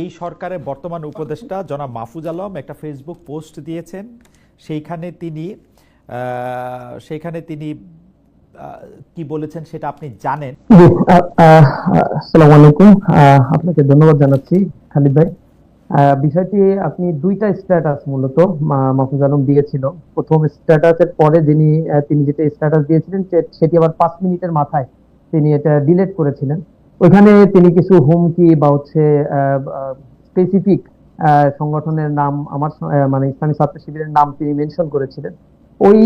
এই সরকারের বর্তমান উপদেষ্টা জনাব মাহফুজ আলম একটা ফেসবুক পোস্ট দিয়েছেন। সেইখানে তিনি সেইখানে তিনি কি বলেছেন সেটা আপনি জানেন? আলাইকুম। আপনাকে ধন্যবাদ জানাচ্ছি, খালিদ ভাই। বিষয়টি আপনি দুইটা স্ট্যাটাস মূলত মাহফুজ আলম দিয়েছিল। প্রথম স্ট্যাটাসের পরে যিনি তিনি যেটা স্ট্যাটাস দিয়েছিলেন সেটি আবার পাঁচ মিনিটের মাথায় তিনি এটা ডিলিট করেছিলেন। ওইখানে তিনি কিছু হুমকি বা হচ্ছে স্পেসিফিক সংগঠনের নাম আমার মানে ইসলামী ছাত্র শিবিরের নাম তিনি মেনশন করেছিলেন। ওই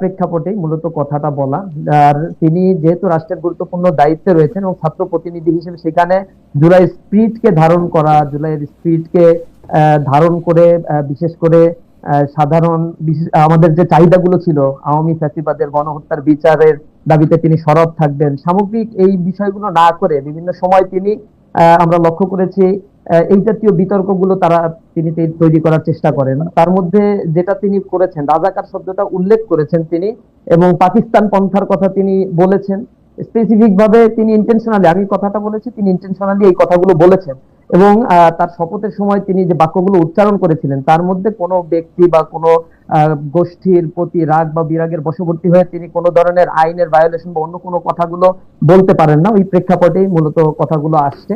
প্রেক্ষাপটে মূলত কথাটা বলা। আর তিনি যেহেতু রাষ্ট্রের গুরুত্বপূর্ণ দায়িত্বে রয়েছেন এবং ছাত্র প্রতিনিধি হিসেবে সেখানে জুলাই স্পিরিটকে ধারণ করা জুলাইয়ের স্পিরিটকে ধারণ করে বিশেষ করে সাধারণ আমাদের যে চাহিদাগুলো ছিল, আওয়ামী ফ্যাসিবাদের গণহত্যার বিচারের দাবিতে তিনি সরব থাকবেন। সামগ্রিক এই বিষয়গুলো না করে বিভিন্ন সময় তিনি আমরা লক্ষ্য করেছি এই জাতীয় বিতর্কগুলো তারা তিনি তৈরি করার চেষ্টা করেন। তার মধ্যে যেটা তিনি করেছেন, রাজাকার শব্দটা উল্লেখ করেছেন তিনি এবং পাকিস্তান পন্থার কথা তিনি বলেছেন। স্পেসিফিক ভাবে তিনি ইন্টেনশনালি আমি কথাটা বলেছি, তিনি ইন্টেনশনালি এই কথাগুলো বলেছেন। এবং তার শপথের সময় তিনি যে বাক্যগুলো উচ্চারণ করেছিলেন, তার মধ্যে কোনো ব্যক্তি বা কোনো গোষ্ঠীর প্রতি রাগ বা বিরাগের বশবর্তী হয়ে তিনি কোনো ধরনের আইনের ভায়োলেশন বা অন্য কোনো কথাগুলো বলতে পারেন না। ওই প্রেক্ষাপটেই মূলত কথাগুলো আসছে।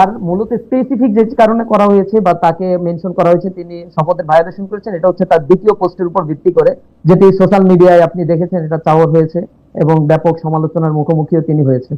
আর মূলত স্পেসিফিক যে কারণে করা হয়েছে বা তাকে মেনশন করা হয়েছে, তিনি শপথের ভায়োলেশন করেছেন, এটা হচ্ছে তার দ্বিতীয় পোস্টের উপর ভিত্তি করে, যেটি সোশ্যাল মিডিয়ায় আপনি দেখেছেন, এটা চাওয়ার হয়েছে এবং ব্যাপক সমালোচনার মুখোমুখিও তিনি হয়েছে